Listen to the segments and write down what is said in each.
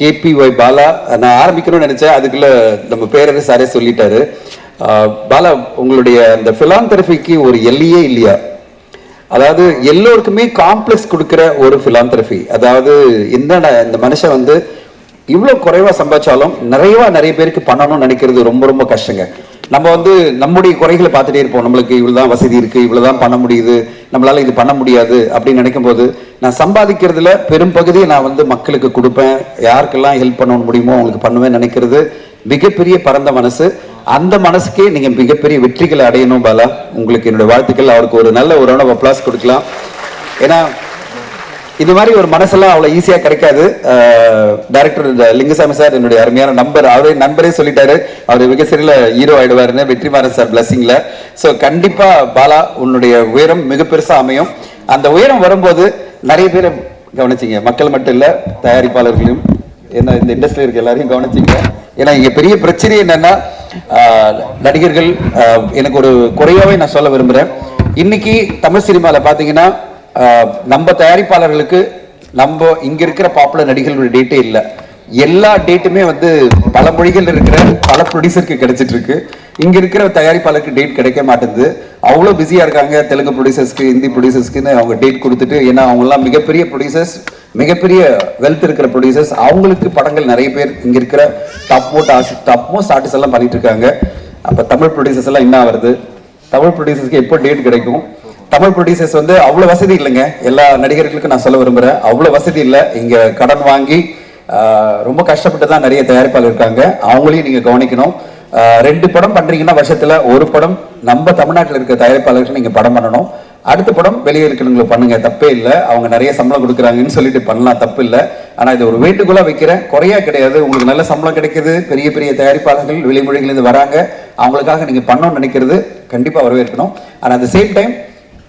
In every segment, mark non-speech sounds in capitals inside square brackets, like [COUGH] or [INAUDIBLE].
KPY Bala நான் ஆரம்பிக்கணும்னு நினைச்சேன். அதுக்குள்ள நம்ம பேரரசு சாரே சொல்லிட்டாரு. ஆஹ் பாலா உங்களுடைய அந்த பிலாந்தெரபிக்கு ஒரு எல்லையே இல்லையா? அதாவது எல்லோருக்குமே காம்ப்ளெக்ஸ் கொடுக்கிற ஒரு பிலாந்தெரபி அதாவது என்னடா இந்த மனுஷன் வந்து இவ்வளவு குறைவா சம்பாதிச்சாலும் நிறையவா நிறைய பேருக்கு பண்ணணும்னு நினைக்கிறது ரொம்ப ரொம்ப கஷ்டங்க. நம்ம வந்து நம்முடைய குறைகளை பார்த்துட்டே இருப்போம். நம்மளுக்கு இவ்வளோதான் வசதி இருக்குது இவ்வளோதான் பண்ண முடியுது நம்மளால இது பண்ண முடியாது அப்படின்னு நினைக்கும் போது நான் சம்பாதிக்கிறதுல பெரும் பகுதியை நான் வந்து மக்களுக்கு கொடுப்பேன். யாருக்கெல்லாம் ஹெல்ப் பண்ண முடியுமோ அவங்களுக்கு பண்ணுவேன் நினைக்கிறது மிகப்பெரிய பரந்த மனசு. அந்த மனசுக்கே நீங்கள் மிகப்பெரிய வெற்றிகளை அடையணும் பாலா. உங்களுக்கு என்னுடைய வாழ்த்துக்கள். அவருக்கு ஒரு நல்ல ஒரு அப்ளாஸ் கொடுக்கலாம். ஏன்னா இது மாதிரி ஒரு மனசெல்லாம் அவ்வளோ ஈஸியாக கிடைக்காது. டைரக்டர் லிங்கசாமி சார் என்னுடைய அருமையான நம்பர் அவரே நண்பரே சொல்லிட்டாரு. அவர் மிக சரியில ஹீரோ ஆயிடுவாருன்னு வெற்றிமாறன் சார் பிளஸிங்ல ஸோ கண்டிப்பாக பாலா உன்னுடைய உயரம் மிக பெருசாக அமையும். அந்த உயரம் வரும்போது நிறைய பேரை கவனிச்சிங்க. மக்கள் மட்டும் இல்லை தயாரிப்பாளர்களையும் என்ன இந்த இண்டஸ்ட்ரியில் இருக்க எல்லாரையும் கவனிச்சிங்க. ஏன்னா இங்கே பெரிய பிரச்சனை என்னென்னா நடிகர்கள் எனக்கு ஒரு குறையாவே நான் சொல்ல விரும்புகிறேன் இன்னைக்கு தமிழ் சினிமாவில் பார்த்தீங்கன்னா நம்ம தயாரிப்பாளர்களுக்கு நம்ம இங்க இருக்கிற பாப்புலர் நடிகர்களுடைய டேட்டே இல்லை. எல்லா டேட்டுமே வந்து பல மொழிகள் இருக்கிற பல ப்ரொடியூசருக்கு கிடைச்சிட்டு இருக்கு இங்க இருக்கிற தயாரிப்பாளருக்கு டேட் கிடைக்க மாட்டேங்குது. அவ்வளோ பிஸியா இருக்காங்க. தெலுங்கு ப்ரொடியூசர்ஸ்க்கு ஹிந்தி ப்ரொடியூசர்ஸ்க்குன்னு அவங்க டேட் கொடுத்துட்டு ஏன்னா அவங்கெல்லாம் மிகப்பெரிய ப்ரொடியூசர்ஸ் மிகப்பெரிய வெல்த் இருக்கிற ப்ரொடியூசர்ஸ் அவங்களுக்கு படங்கள் நிறைய பேர் இங்க இருக்கிற top mode top most artist எல்லாம் பண்ணிட்டு இருக்காங்க. அப்ப தமிழ் ப்ரொடியூசர்ஸ் எல்லாம் என்ன வருது தமிழ் ப்ரொடியூசர்ஸ்க்கு எப்போ டேட் கிடைக்கும்? தமிழ் ப்ரொடியூசர்ஸ் வந்து அவ்வளோ வசதி இல்லைங்க. எல்லா நடிகர்களுக்கும் நான் சொல்ல விரும்புகிறேன் அவ்வளோ வசதி இல்லை. இங்கே கடன் வாங்கி ரொம்ப கஷ்டப்பட்டு தான் நிறைய தயாரிப்பாளர் இருக்காங்க. அவங்களையும் நீங்கள் கவனிக்கணும். ரெண்டு படம் பண்ணுறீங்கன்னா வருஷத்துல ஒரு படம் நம்ம தமிழ்நாட்டில் இருக்க தயாரிப்பாளர்கள் நீங்கள் படம் பண்ணணும். அடுத்த படம் வெளியே இருக்கிறவங்களுக்கு பண்ணுங்க. தப்பே இல்லை. அவங்க நிறைய சம்பளம் கொடுக்குறாங்கன்னு சொல்லிட்டு பண்ணலாம். தப்பு இல்லை. ஆனால் இது ஒரு வேண்டுகோளாக வைக்கிறேன். குறையா கிடையாது. உங்களுக்கு நல்ல சம்பளம் கிடைக்குது. பெரிய பெரிய தயாரிப்பாளர்கள் வெளிமொழிகளிலிருந்து வராங்க. அவங்களுக்காக நீங்கள் பண்ணணும்னு நினைக்கிறது கண்டிப்பாக வரவேற்கணும். ஆனால் அட் த சேம் டைம்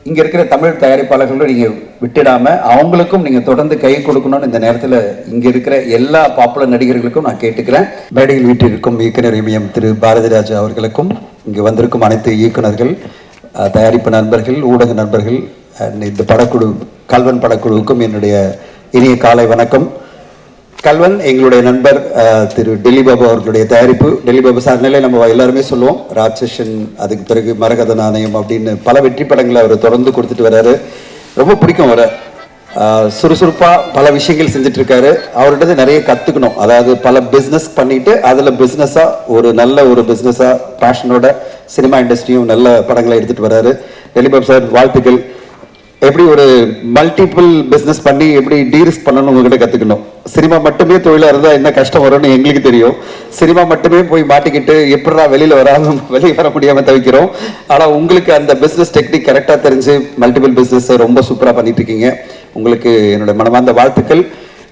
இங்கே இருக்கிற தமிழ் தயாரிப்பாளர்களும் நீங்கள் விட்டுடாமல் அவங்களுக்கும் நீங்கள் தொடர்ந்து கை கொடுக்கணும்னு இந்த நேரத்தில் இங்கே இருக்கிற எல்லா பாப்புலர் நடிகர்களுக்கும் நான் கேட்டுக்கிறேன். மேடையில் வீட்டிற்கும் இயக்குனர் இமயம் திரு பாரதிராஜா அவர்களுக்கும் இங்கே வந்திருக்கும் அனைத்து இயக்குனர்கள் தயாரிப்பு நண்பர்கள் ஊடக நண்பர்கள் இந்த படக்குழு கல்வன் படக்குழுவுக்கும் என்னுடைய இனிய காலை வணக்கம். கல்வன் எங்களுடைய நண்பர் திரு டெல்லி பாபு அவர்களுடைய தயாரிப்பு. டெல்லி பாபு சார் நிலை நம்ம எல்லாருமே சொல்லுவோம் ராட்சசன் அதுக்கு பிறகு மரகத நாணயம் அப்படின்னு பல வெற்றி படங்களை அவர் தொடர்ந்து கொடுத்துட்டு வர்றாரு ரொம்ப பிடிக்கும் வர சுறுசுறுப்பாக பல விஷயங்கள் செஞ்சுட்டு இருக்காரு அவர்கிட்ட நிறைய கற்றுக்கணும் அதாவது பல பிஸ்னஸ் பண்ணிட்டு அதில் பிஸ்னஸாக ஒரு நல்ல ஒரு பிஸ்னஸாக பேஷனோட சினிமா இண்டஸ்ட்ரியும் நல்ல படங்களை எடுத்துகிட்டு வர்றாரு டெல்லி பாபு சார் வாழ்த்துக்கள். எப்படி ஒரு மல்டிபிள் பிஸ்னஸ் பண்ணி எப்படி டீரிஸ்க் பண்ணணும் உங்ககிட்ட கத்துக்கணும். சினிமா மட்டுமே தொழிலாக இருந்தால் என்ன கஷ்டம் வரும்னு எங்களுக்கு தெரியும். சினிமா மட்டுமே போய் மாட்டிக்கிட்டு எப்படிடா வெளியில வராது [LAUGHS] வெளியே வர முடியாம தவிக்கிறோம். ஆனா உங்களுக்கு அந்த பிஸ்னஸ் டெக்னிக் கரெக்டாக தெரிஞ்சு மல்டிபிள் பிஸ்னஸ் ரொம்ப சூப்பரா பண்ணிட்டு இருக்கீங்க உங்களுக்கு என்னோட மனமார்ந்த வாழ்த்துக்கள்.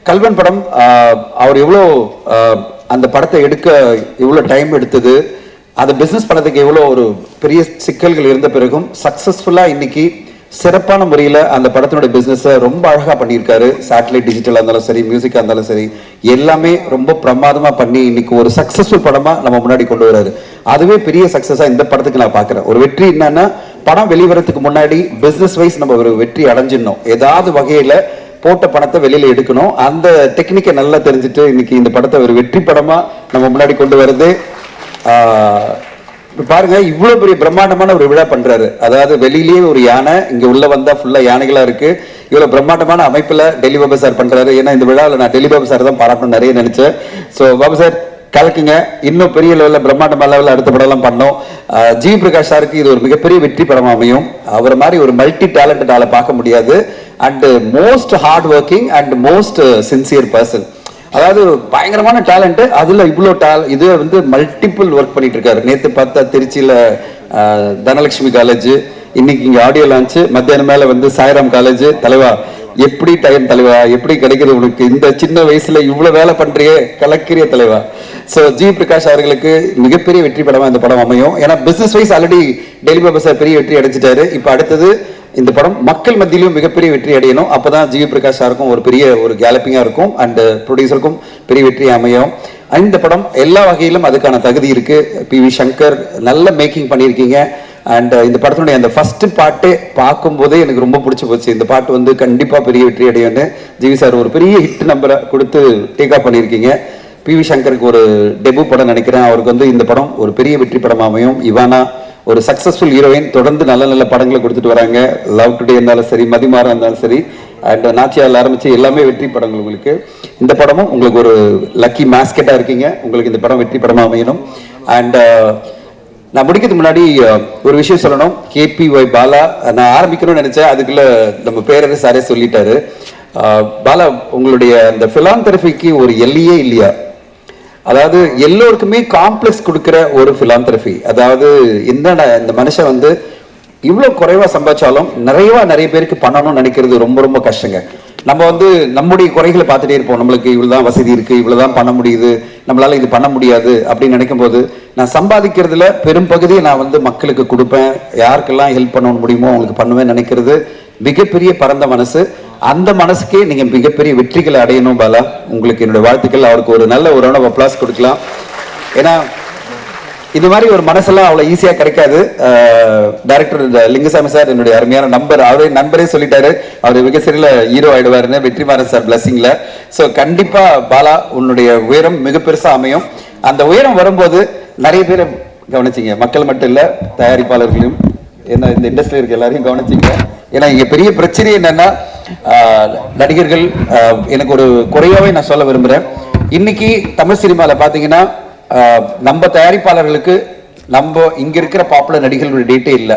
கல்வன் படம் ஆஹ், அவர் எவ்வளோ ஆஹ், அந்த படத்தை எடுக்க எவ்வளோ டைம் எடுத்தது அதை பிஸ்னஸ் பண்ணதுக்கு எவ்வளோ ஒரு பெரிய சிக்கல்கள் இருந்த பிறகும் சக்ஸஸ்ஃபுல்லாக இன்னைக்கு சிறப்பான முறையில் அந்த படத்தினுடைய பிஸ்னஸை ரொம்ப அழகாக பண்ணியிருக்காரு. சேட்டலைட் டிஜிட்டலாக இருந்தாலும் சரி மியூசிக்காக இருந்தாலும் சரி எல்லாமே ரொம்ப பிரமாதமாக பண்ணி இன்னைக்கு ஒரு சக்ஸஸ்ஃபுல் படமாக நம்ம முன்னாடி கொண்டு வராரு. அதுவே பெரிய சக்ஸஸாக இந்த படத்துக்கு நான் பார்க்குறேன். ஒரு வெற்றி என்னன்னா படம் வெளிவரத்துக்கு முன்னாடி பிஸ்னஸ் வைஸ் நம்ம ஒரு வெற்றி அடைஞ்சிடணும். ஏதாவது வகையில் போட்ட பணத்தை வெளியில் எடுக்கணும். அந்த டெக்னிக்கை நல்லா தெரிஞ்சுட்டு இன்னைக்கு இந்த படத்தை ஒரு வெற்றி படமாக நம்ம முன்னாடி கொண்டு வருது இப்போ பாருங்க இவ்வளோ பெரிய பிரம்மாண்டமான ஒரு விழா பண்ணுறாரு அதாவது வெளியிலேயே ஒரு யானை இங்கே உள்ளே வந்தால் ஃபுல்லாக யானைகளாக இருக்குது இவ்வளோ பிரம்மாண்டமான அமைப்பில் டெல்லி பாபா சார் பண்ணுறாரு ஏன்னா இந்த விழாவில் நான் டெல்லி பாபா சார் தான் பாராட்டணும் நிறைய நினச்சேன். ஸோ பாபா சார் கலக்குங்க. இன்னும் பெரிய லெவலில் பிரம்மாண்டமான லெவலில் அடுத்த படம்லாம் பண்ணோம். ஜி. பிரகாஷ் சாருக்கு இது ஒரு மிகப்பெரிய வெற்றி படம் அமையும். அவர் மாதிரி ஒரு மல்டி டேலண்டட் ஆளை பார்க்க முடியாது. And most hard working and most sincere person அதாவது பயங்கரமான டேலண்ட் அதுல இவ்வளோ டேல் இது வந்து மல்டிபிள் ஒர்க் பண்ணிட்டு இருக்காரு நேத்து பார்த்தா திருச்சியில தனலட்சுமி காலேஜ் இன்னைக்கு இங்க ஆடியோ லான்ச் மத்தியானம் மேல வந்து சாய்ராம் காலேஜ் தலைவா எப்படி டைம் தலைவா? எப்படி கிடைக்குது உனக்கு? இந்த சின்ன வயசுல இவ்வளவு வேலை பண்றிய கலக்கிறிய தலைவா. சோ ஜி பிரகாஷ் அவர்களுக்கு மிகப்பெரிய வெற்றி படமா இந்த படம் அமையும். ஏன்னா business wise already Delhi Baba sir பெரிய வெற்றி அடைச்சிட்டாரு இப்ப அடுத்தது இந்த படம் மக்கள் மத்தியிலும் மிகப்பெரிய வெற்றி அடையணும். அப்பதான் ஜிவி பிரகாஷ் சாருக்கும் ஒரு பெரிய ஒரு கேலப்பிங்காக இருக்கும். அண்ட் ப்ரொடியூசருக்கும் uh, பெரிய வெற்றி அமையும். இந்த படம் எல்லா வகையிலும் அதுக்கான தகுதி இருக்கு. பி வி சங்கர் நல்ல மேக்கிங் பண்ணியிருக்கீங்க. அண்ட் uh, இந்த படத்தினுடைய அந்த ஃபர்ஸ்ட் பாட்டே பார்க்கும்போதே எனக்கு ரொம்ப பிடிச்சி போச்சு. இந்த பாட்டு வந்து கண்டிப்பாக பெரிய வெற்றி அடையும்னு ஜிவி சார் ஒரு பெரிய ஹிட் நம்பரை கொடுத்து டேக் ஆஃப் பண்ணியிருக்கீங்க. பி வி சங்கருக்கு ஒரு டெபு படம் நினைக்கிறேன். அவருக்கு வந்து இந்த படம் ஒரு பெரிய வெற்றி படம் அமையும் இவானா ஒரு சக்ஸஸ்ஃபுல் ஹீரோயின் தொடர்ந்து நல்ல நல்ல படங்களை கொடுத்துட்டு வராங்க. லவ் டுடே இருந்தாலும் சரி மதிமாறா இருந்தாலும் சரி அண்ட் நாச்சியால் ஆரம்பித்து எல்லாமே வெற்றி படங்கள் உங்களுக்கு. இந்த படமும் உங்களுக்கு ஒரு லக்கி மாஸ்கெட்டாக இருக்கீங்க. உங்களுக்கு இந்த படம் வெற்றி படமாக அமையணும். அண்ட் uh, நான் முடிக்கிறதுக்கு முன்னாடி uh, ஒரு விஷயம் சொல்லணும். கேபி ஒய் பாலா நான் ஆரம்பிக்கணும்னு நினச்சேன். அதுக்குள்ளே நம்ம பேரரசு சாரே சொல்லிட்டாரு. Uh, பாலா உங்களுடைய அந்த பிலாந்தெரபிக்கு ஒரு எல்லையே இல்லையா? அதாவது எல்லோருக்குமே காம்ப்ளெக்ஸ் கொடுக்குற ஒரு பிலாந்தெரபி அதாவது என்னடா இந்த மனுஷன் வந்து இவ்வளோ குறைவாக சம்பாதிச்சாலும் நிறையவா நிறைய பேருக்கு பண்ணணும்னு நினைக்கிறது ரொம்ப ரொம்ப கஷ்டங்க. நம்ம வந்து நம்முடைய குறைகளை பார்த்துட்டே இருப்போம். நம்மளுக்கு இவ்வளவுதான் வசதி இருக்கு இவ்வளவுதான் பண்ண முடியுது நம்மளால் இது பண்ண முடியாது அப்படின்னு நினைக்கும் போது நான் சம்பாதிக்கிறதுல பெரும்பகுதியை நான் வந்து மக்களுக்கு கொடுப்பேன். யாருக்கெல்லாம் ஹெல்ப் பண்ண முடியுமோ அவங்களுக்கு பண்ணுவேன் நினைக்கிறது மிகப்பெரிய பரந்த மனசு. அந்த மனசுக்கே நீங்கள் மிகப்பெரிய வெற்றிகளை அடையணும் பாலா. உங்களுக்கு என்னுடைய வாழ்த்துக்கள். அவருக்கு ஒரு நல்ல ஒரு உணவு அப்ளாஸ் கொடுக்கலாம். ஏன்னா இது மாதிரி ஒரு மனசெல்லாம் அவ்வளோ ஈஸியாக கிடைக்காது. டைரக்டர் லிங்கசாமி சார் என்னுடைய அருமையான நம்பர் அவரே நண்பரே சொல்லிட்டாரு. அவர் மிக சரியில ஹீரோ ஆயிடுவாருன்னு வெற்றிமாறன் சார் பிளஸிங்ல ஸோ கண்டிப்பாக பாலா உன்னுடைய உயரம் மிக பெருசாக அமையும். அந்த உயரம் வரும்போது நிறைய பேர் கவனிச்சிங்க. மக்கள் மட்டும் இல்லை தயாரிப்பாளர்களையும் என்ன இந்த இண்டஸ்ட்ரியில் இருக்க எல்லாரையும் கவனிச்சிங்க. ஏன்னா இங்கே பெரிய பிரச்சனை என்னென்னா நடிகர்கள் எனக்கு ஒரு குறையாவே நான் சொல்ல விரும்புறேன். இன்னைக்கு தமிழ் சினிமாவில் பார்த்தீங்கன்னா நம்ம தயாரிப்பாளர்களுக்கு நம்ம இங்க இருக்கிற பாப்புலர் நடிகர்களுடைய டேட்டே இல்ல.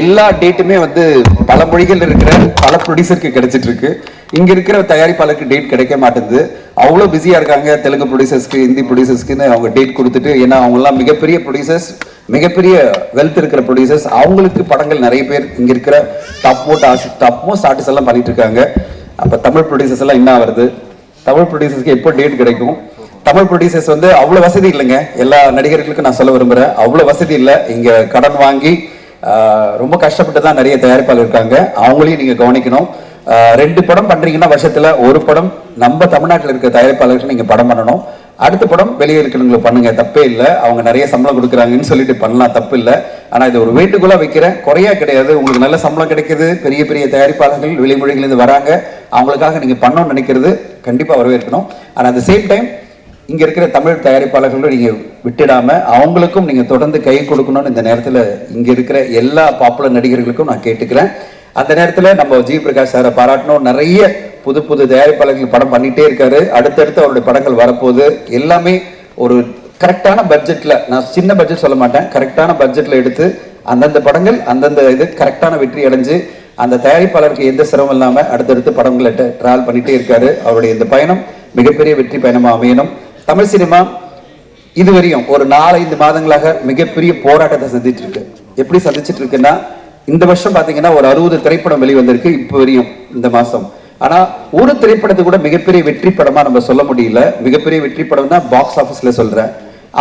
எல்லா டேட்டுமே வந்து பல மொழிகள் இருக்கிற பல ப்ரொடியூசருக்கு கிடைச்சிட்டு இருக்கு இங்க இருக்கிற தயாரிப்பாளருக்கு டேட் கிடைக்க மாட்டேங்குது. அவ்வளோ பிஸியா இருக்காங்க. தெலுங்கு ப்ரொடியூசர்ஸ்க்கு ஹிந்தி ப்ரொடியூசர்ஸ்க்குன்னு அவங்க டேட் கொடுத்துட்டு ஏன்னா அவங்கெல்லாம் மிகப்பெரிய ப்ரொடியூசர்ஸ் மிகப்பெரிய வெல்த் இருக்கிற ப்ரொடியூசர்ஸ் அவங்களுக்கு படங்கள் நிறைய பேர் இங்க இருக்கிற top mode artist top most artist எல்லாம் பண்ணிட்டு இருக்காங்க. அப்ப தமிழ் ப்ரொடியூசர்ஸ் எல்லாம் என்ன வருது தமிழ் ப்ரொடியூசர்ஸ்க்கு எப்போ டேட் கிடைக்கும்? தமிழ் ப்ரொடியூசர்ஸ் வந்து அவ்வளோ வசதி இல்லைங்க. எல்லா நடிகர்களுக்கும் நான் சொல்ல விரும்புகிறேன் அவ்வளோ வசதி இல்லை. இங்கே கடன் வாங்கி ரொம்ப கஷ்டப்பட்டு தான் நிறைய தயாரிப்பாளர் இருக்காங்க. அவங்களையும் நீங்கள் கவனிக்கணும். ரெண்டு படம் பண்ணுறீங்கன்னா வருஷத்தில் ஒரு படம் நம்ம தமிழ்நாட்டில் இருக்க தயாரிப்பாளர்கள் நீங்கள் படம் பண்ணணும். அடுத்த படம் வெளியே இருக்கிறவங்களை பண்ணுங்க. தப்பே இல்லை. அவங்க நிறைய சம்பளம் கொடுக்குறாங்கன்னு சொல்லிட்டு பண்ணலாம். தப்பு இல்லை. ஆனால் இது ஒரு வீட்டுக்குள்ளே வைக்கிறேன். குறையா கிடையாது. உங்களுக்கு நல்ல சம்பளம் கிடைக்குது. பெரிய பெரிய தயாரிப்பாளர்கள் வெளிமொழிகள்லேருந்து வராங்க. அவங்களுக்காக நீங்கள் பண்ணணும்னு நினைக்கிறது கண்டிப்பாக வரவேற்கணும். ஆனால் அட் the சேம் டைம் இங்கே இருக்கிற தமிழ் தயாரிப்பாளர்களும் நீங்கள் விட்டுடாமல் அவங்களுக்கும் நீங்கள் தொடர்ந்து கை கொடுக்கணும்னு இந்த நேரத்தில் இங்கே இருக்கிற எல்லா பாப்புலர் நடிகர்களுக்கும் நான் கேட்டுக்கிறேன். அந்த நேரத்தில் நம்ம ஜி. பிரகாஷ் சாரை பாராட்டணும். நிறைய புது புது தயாரிப்பாளர்கள் படம் பண்ணிட்டே இருக்காரு. அடுத்தடுத்து அவருடைய படங்கள் வரப்போகுது. எல்லாமே ஒரு கரெக்டான பட்ஜெட்ல நான் சின்ன பட்ஜெட் சொல்ல மாட்டேன். கரெக்டான பட்ஜெட்ல எடுத்து அந்தந்த படங்கள் அந்தந்த இது கரெக்டான வெற்றி அடைஞ்சு அந்த தயாரிப்பாளருக்கு எந்த சிரமம் இல்லாம அடுத்தடுத்து படங்களை டிராவல் பண்ணிட்டே இருக்காரு. அவருடைய இந்த பயணம் மிகப்பெரிய வெற்றி பயணமாக அமையணும். தமிழ் சினிமா இதுவரையும் ஒரு நாலஞ்சு மாதங்களாக மிகப்பெரிய போராட்டத்தை சந்திச்சிட்டு இருக்கு எப்படி சந்திச்சிட்டு இருக்குன்னா இந்த வருஷம் பாத்தீங்கன்னா ஒரு அறுபது திரைப்படம் வெளிவந்திருக்கு. இப்போ வரையும் இந்த மாசம். ஆனா ஒரு திரைப்படத்தை கூட மிகப்பெரிய வெற்றி படமா நம்ம சொல்ல முடியல. மிகப்பெரிய வெற்றி படம் தான் பாக்ஸ் ஆபீஸ்ல சொல்றேன்.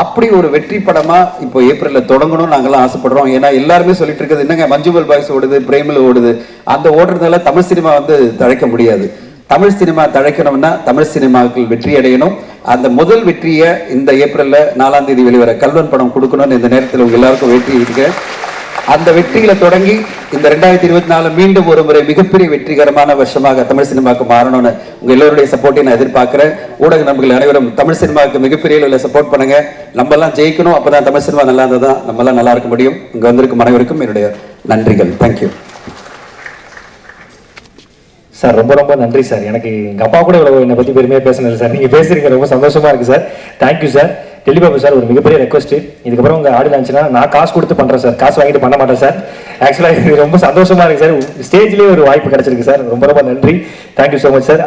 அப்படி ஒரு வெற்றி படமா இப்போ ஏப்ரல்ல தொடங்கணும்னு நாங்களாம் ஆசைப்படுறோம். ஏன்னா எல்லாருமே சொல்லிட்டு இருக்கிறது என்னங்க மஞ்சுமல் பாய்ஸ் ஓடுது பிரேமில் ஓடுது. அந்த ஓடுறதுனால தமிழ் சினிமா வந்து தழைக்க முடியாது. தமிழ் சினிமா தழைக்கணும்னா தமிழ் சினிமாக்கள் வெற்றி அடையணும். அந்த முதல் வெற்றியை இந்த ஏப்ரல்ல நாலாம் தேதி வெளிவர கல்வன் படம் கொடுக்கணும்னு இந்த நேரத்தில் உங்கள் எல்லாருக்கும் வெற்றி இருக்கு அந்த வெற்றிகளை தொடங்கி இந்த ரெண்டாயிரத்தி இருபத்தி நாலு மீண்டும் ஒரு முறை மிகப்பெரிய வெற்றிகரமான வருஷமாக தமிழ் சினிமாவுக்கு மாறணும்னு உங்க எல்லோருடைய சப்போர்ட்டை நான் எதிர்பார்க்கிறேன். ஊடக நண்பர்கள் அனைவரும் தமிழ் சினிமாவுக்கு மிகப்பெரிய அளவில் சப்போர்ட் பண்ணுங்க. நம்ம எல்லாம் ஜெயிக்கணும் அப்பதான் தமிழ் சினிமா நல்லா இருந்தால் தான் நம்ம எல்லாம் நல்லா இருக்க முடியும். இங்க வந்திருக்கும் அனைவருக்கும் என்னுடைய நன்றிகள். தேங்க்யூ சார் ரொம்ப ரொம்ப நன்றி சார். எனக்கு எங்கள் அப்பா கூட இவ்வளோ என்னை பற்றி பெருமையாக பேசினது சார். நீங்க பேசுகிறீங்க ரொம்ப சந்தோஷமா இருக்கு sir. Thank you sir Delhibabu sir ஒரு மிகப்பெரிய ரெக்வஸ்ட்டு இதுக்கப்புறம் உங்கள் ஆடியோ ஆச்சுன்னா நான் காசு கொடுத்து பண்ணுறேன் சார். காசு வாங்கிட்டு பண்ண மாட்டேன் சார். ஆக்சுவலாக இது [LAUGHS] ரொம்ப சந்தோஷமாக இருக்குது சார். ஸ்டேஜ்லேயே ஒரு வாய்ப்பு கிடச்சிருக்கு சார். ரொம்ப ரொம்ப நன்றி. Thank you so much sir